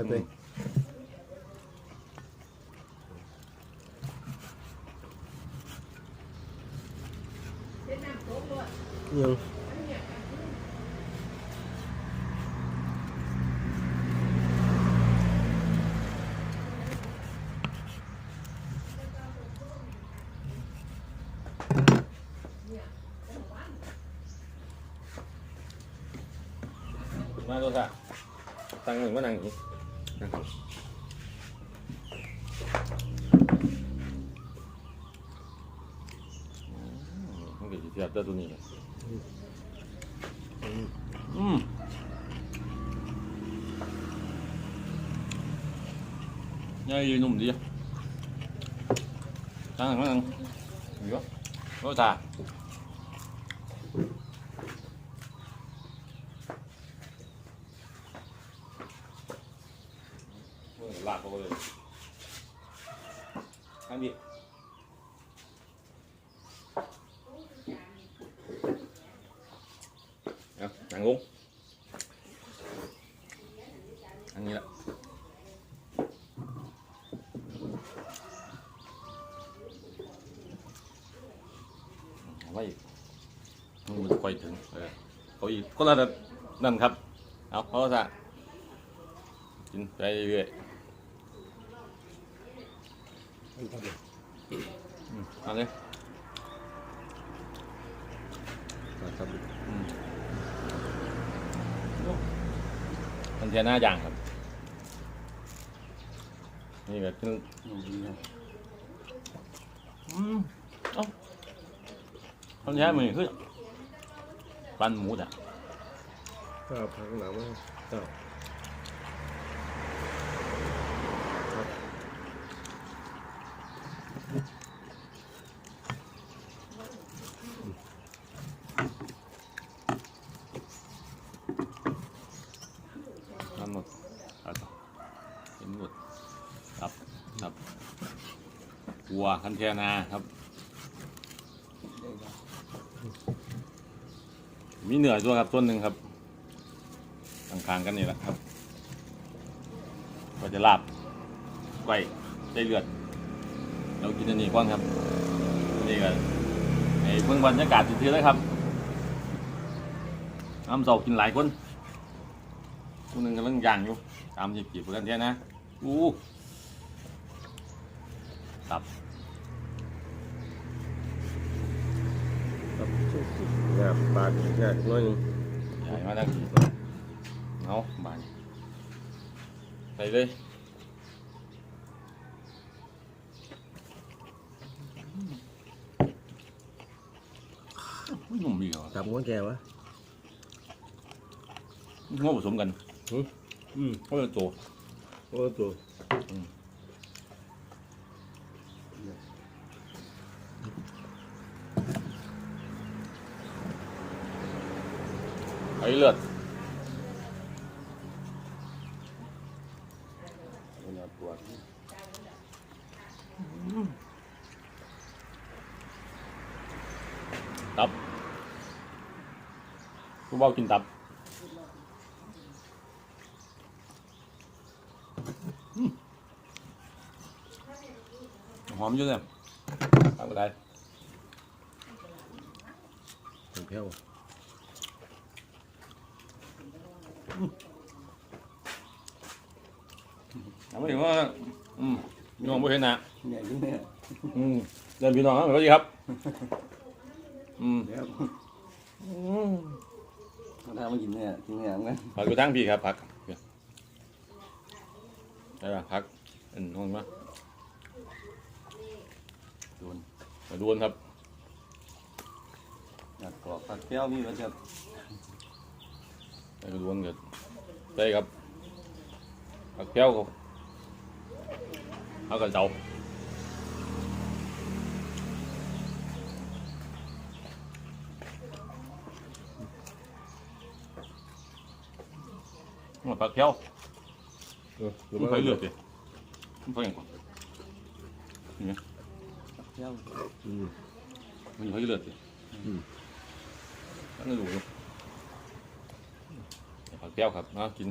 ให้ไปยังมาตัวค่ะตั้งห นึ่งมานั่งอย่างนี้นั่งอืมมันก็จะเทียบได้ตัวนี้เลยอืมย่อยนุ่มดีอะตั้งนั่งนั่งอยู่วะรสชาติ ลากเขาเลยข้างดี เอาหนังลงอันนี้ละเอาไว้อีกมันจะค่อยถึงเออเขาอีกก็ละนั่นครับ เอาเขาซะกินไปเรื่อยๆ อันทำเลย อืมเอาเลย ครับ อืม มันเทียหน้าอย่างครับ นี่แบบอืมเอ้าทำแท้มือคือปั้นหมูอะก็พักหนาวมากก็ นั่นหมดเอาต่อเห็นหมดครับครับ วัวคันเทียนาครับ มีเหนือด้วยครับต้นหนึ่งครับข้างๆกันนี่แหละครับ ก็จะลาบไก่ได้เลือด เรากินอันนี้ก่อนครับนี่ก็ไอ้เพิ่งบรรยากาศซื่อๆเลยครับน้ำเสากินหลายคนคนหนึ่งกำลังย่างอยู่ตามจีบๆกันแท้นะอู้ครั บครับงาบาดงาน้อยหนึงใหญ่มาทั้งทีเอาบานใส่เลยอุ้ยหนุ่มดีเหรอจับหัวแกวะง้อผสมกันอืมก็จะโตโอ้ตัวไอ้ เลือดปวดตับผู้เบากินตับหอมอยู่เนี่ยทำอะไรถึงแพ้ว ถามไม่ถึงว่าอืมพี่น้องไม่เห็นนะเนี่ยยิ่งเนี่ยอืมเดินพี่น้องครับสวัสดีครับ อืมเดี๋ยวเขาทำมากินเนี่ยกินเนี่ยเหมือนกันผักอยู่ทั้งพี่ครับผักได้ป่ะผักอันห้องมาโดนมาดวนครับอยากกรอบผัดแก้วนี่มันจะ ไปดวนกับได้ครับผักแก้วเขาเอากระเจ้ามาผักแก้วมันเคยเลือดดิมันเคยอย่างก่อนผัดแก้วอืมมันเคยเลือดดิอืมตั้งแต่ดูอยู่แก้วครับเนาะกิน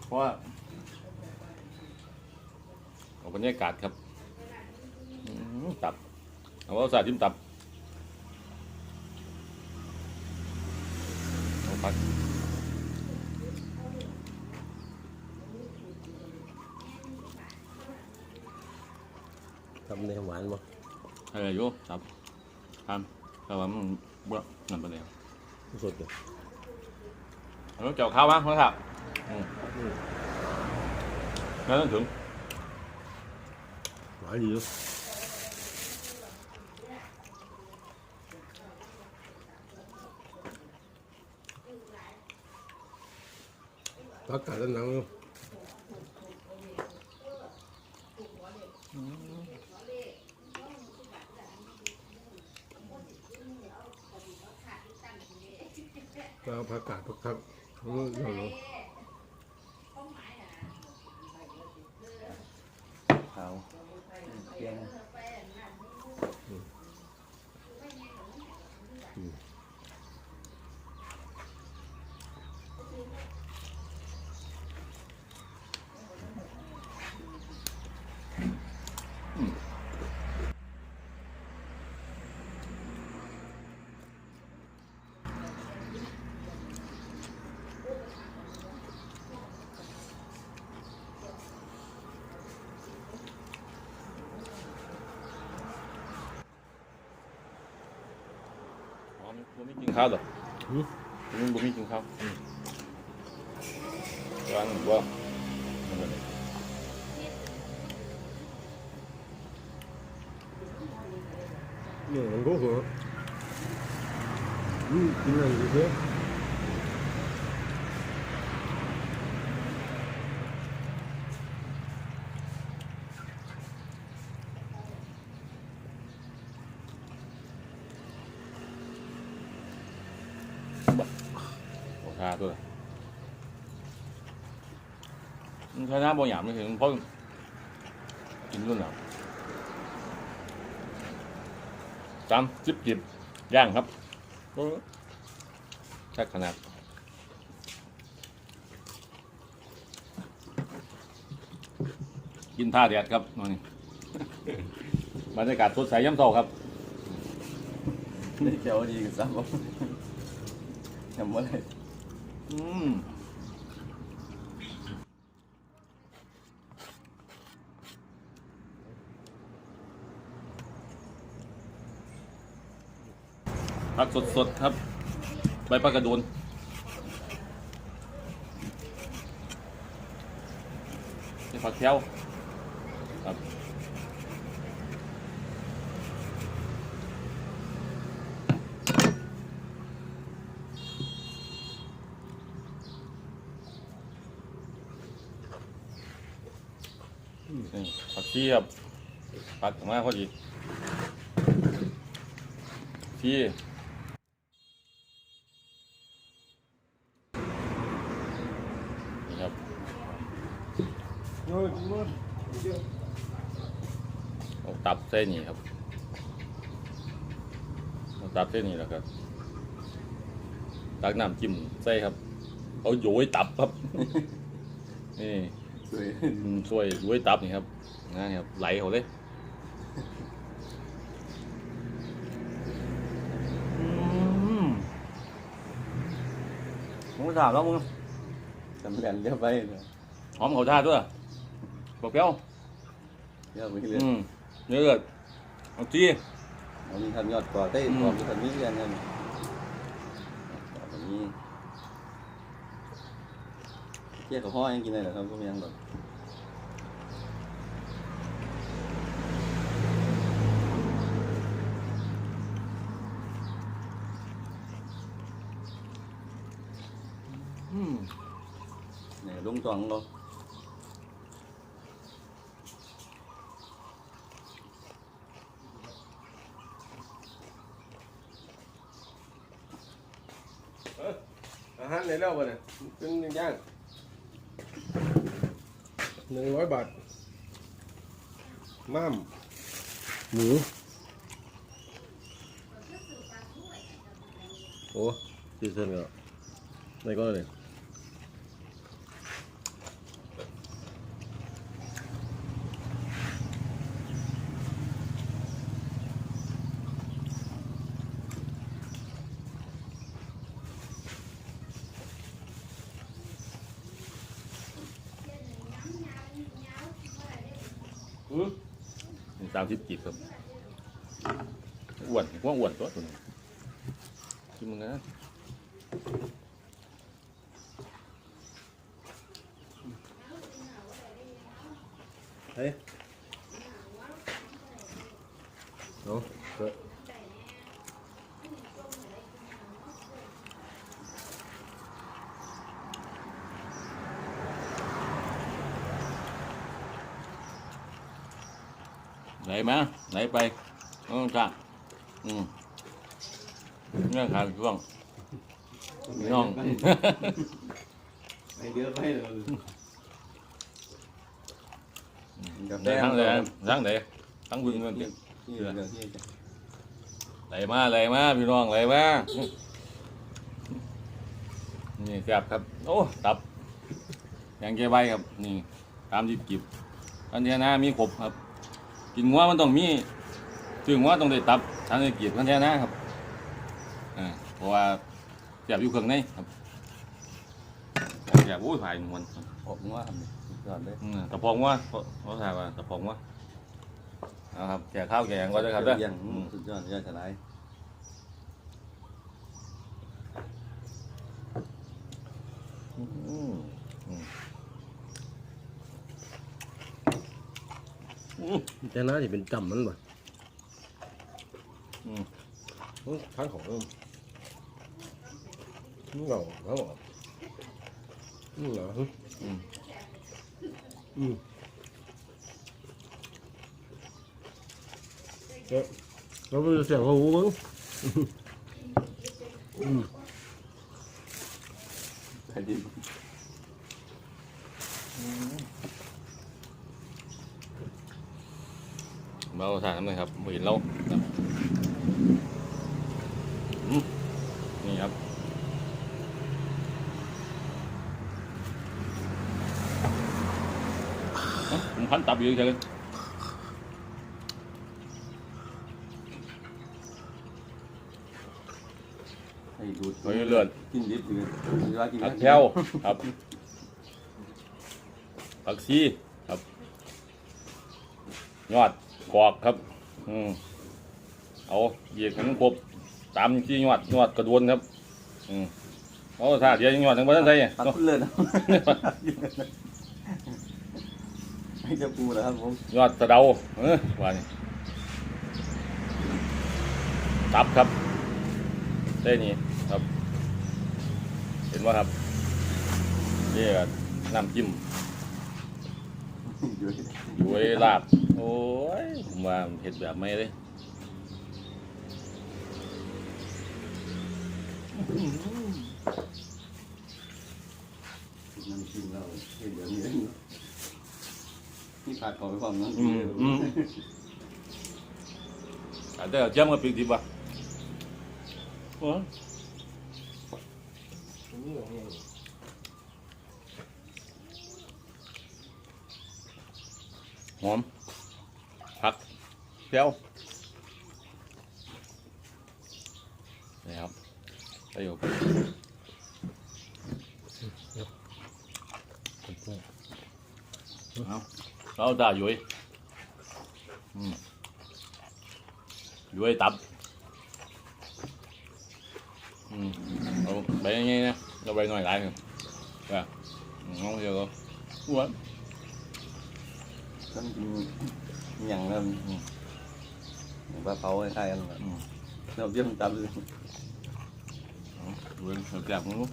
เพราะว่าเอาบรรยากาศครับอืมตับ เอาเอาสาจิ้มตับเอาผักทำในหวานบ่อะไรอยู่ตับทานแต่ว่ามันเบื่อนั่นไปแล้วสดเลย เอาเกี่ยวข้าวมั้งครับอืมแล้วต้องถึงหวานดีอยู่ผักกาดด้านหลังอยู่เราผักกาดผักครับ นี่เราล งขาวเกียงอ๋อมันบ่มีกินข้าวหรอหืมมันบ่มีกินข้าวร้านว่ามันก็ได้นี่มันก็หัวอืมกินอะไรอยู่เพื่อ โอ้ท่าตัวละมันใช้น้ำบ่หยามไม่ถึงเพราะกินรุ่นหนาวสามจิบจิบย่างครับโอ้ชักขนาดกินท่าแดดครับนี่บรรยากาศสดใสย่ำเศร้าครับได้เจ้าดีกับซ้ำ บ่ทำอะไรอืมผักสดๆครับ ใบปลากระโดนนี่ผักแก้ว นี่ผักเทียบผักออกมาพอดีที่นี่ครับเอาตับเส้นนี้ครับเอาตับเส้นนี้แล้วก็ตักน้ำจิ้มใส่ครับ เอาโยยตับครับ นี่ สวยอืมช่วยโยยตับนี่ครับง่ายครับไหลเขาเลยอืมมึงถามแล้วมึงจำเรียนเรียบไปเลยหอมเขาท่าด้วยบอกเปรี้ยวเรียบไปเรื่อยอืมเนื้อเลือดเอาจี้อันนี้ทำยอดก่อได้อืมก่อมีทำนี้เรียนกันก่อแบบนี้ เกี่ยวกับพ่อยังกินได้เหรอครับก็ยังแบบอืมเนี่ยลุงตองเราอาหารในแล้วบ่เนี่ยเป็นย่าง หนึ่งร้อยบาทม้ามหมูโอ้ซีเซนก็ไม่ก็เลย สามสิบกีบครับอ้วนว่าอ้วนตัวตัวนี้กินมึงนะเฮ้ยโอาเกิด ไหน มาไหนไปน้องข้างอืมเรื่องขางช่วงพี่น้อง ไปเยอะไปเลยไหนทั้งเลยทั้งไหนทั้งบึงเงินที่ที่เรื่องที่จะไหลมาไหลมาพี่น้องไหลมานี่แซ่บครับ โอ้ตับอย่างเกใบครับ นี่ตามที่กิบอันเนี้ยนะมีครบครับ กินงัวมันต้องมีถึงงัวต้องได้ตับทางที่กิบอันเนี้ยนะครับอ่าเพราะว่าแซ่บอยู่เครื่องในครับแซ่บโอ้ยผ่ายมันออกว่าทำสุดยอดเลยอืมตะพองว่าเขาเขาถามว่าตะพองว่าเอาครับแก่ข้าวแก่หยังก็ได้ครับเด้อยังอืมสุดยอดยอดสลายอืม อืมอืมแต่น่าจะเป็นจำมันบ่อืมอืมทานของอืมนี่เหรอแล้วเหรอนี่เหรอฮึอืม อืมเดี๋ยวเราไปเสียงเขาหูมึงอืมไปดิเรา ถ่ายน้ำเลยครับบ่เห็นเราครับอืมนี่ครับเอ้าผมพันตับอยู่เฉยให้ดูดๆเฮ้ยเลือดกินดิบเลยเวลากินผักแก้วครับผักชีครับยอด กอกครับ อืมเอาเหยียดให้มันครบตามที่ยอดยอดกระดวนครับ อืมเอาถ้าเดี๋ยวยังยอดทั้งบ้านใส่ตัดขึ้นเลยนะให้จะปูนะครับผมยอดสะเดาเออว่านี่ตับครับได้นี่ครับ เห็นว่าครับนี่ก็น้ำจิ้มอยู่ด้วยลาบ โอ้ยผมว่ามันเห็ดแบบไม่เลยน้ำจิ้มเราเห็ดี๋ยวนี้เนี่ขาดขอไปความนั้นอืมอืมอันเดียวเจียมกับปีกทิพย์ว่ะโอ้ยหอม เปรี้ยวนี่ครับไปอยู่เอาเราตาอยู่ยอืมอยู่ยตับอืมเอาไปยังไงนะเราไปหน่อยหลายหนึ่งอะน้องเดียวก็อ้วนต้องกินอย่างเริ่มอย่างปลาเผาคล้ายๆกันแบบอืมเราเยี่ยมตับเลยดูเสือแกบมึงรู้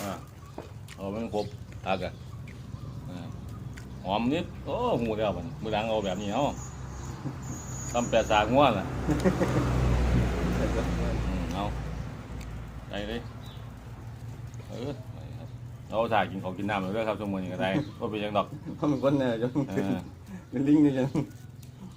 อ่าเอามันครบทักอะอ่าหอมนิดโอ้หูเดียวมันมือดังเอาแบบนี้เอาทำแปดสากง่วนอะอืมเอาใจเลยเออไปครับ เราถ่ายกินของกินน้ำเลยเด้อครับชั่วโมงนี้ก็ได้ก็เป็นหยังดอกเพราะมันคนเนี่ยจนเออเป็นลิงเนี่ยจัง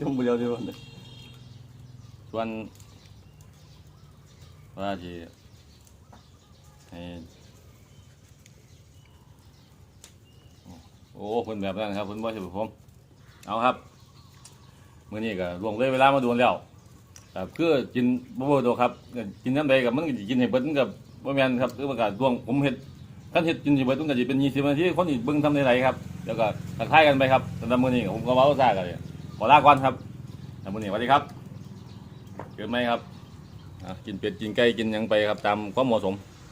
จมเดียวเดียวเลยส่วนว่าที่ให้โอ้เพิ่นแบบนั้นครับเพิ่นบ่ใช่ผม เอาครับมื้อนี้ก็ล่วงเลยเวลามาโดนแล้วครับคือกินบ่เบ่ตัวครับกินน้ำใดกับมันก็สิกินให้เบิดมันก็บ่แม่นครับคือมันก็ล่วงผมเฮ็ด ขั้นเห็ดกินสิเบิดต้องกะจิเป็นยี่สิบนาทีคนอีกเบิ้งทำในไรครับแล้วก็ทักทายกันไปครับสำหรับมื้อนี้ผมก็เว้าซ่ากันเลยขอลาก่อนครับสำหรับมื้อนี้สวัสดีครับเกิดไหมครับอะกินเป็ดกินไก่กินหยังไปครับตามความเหมาะสม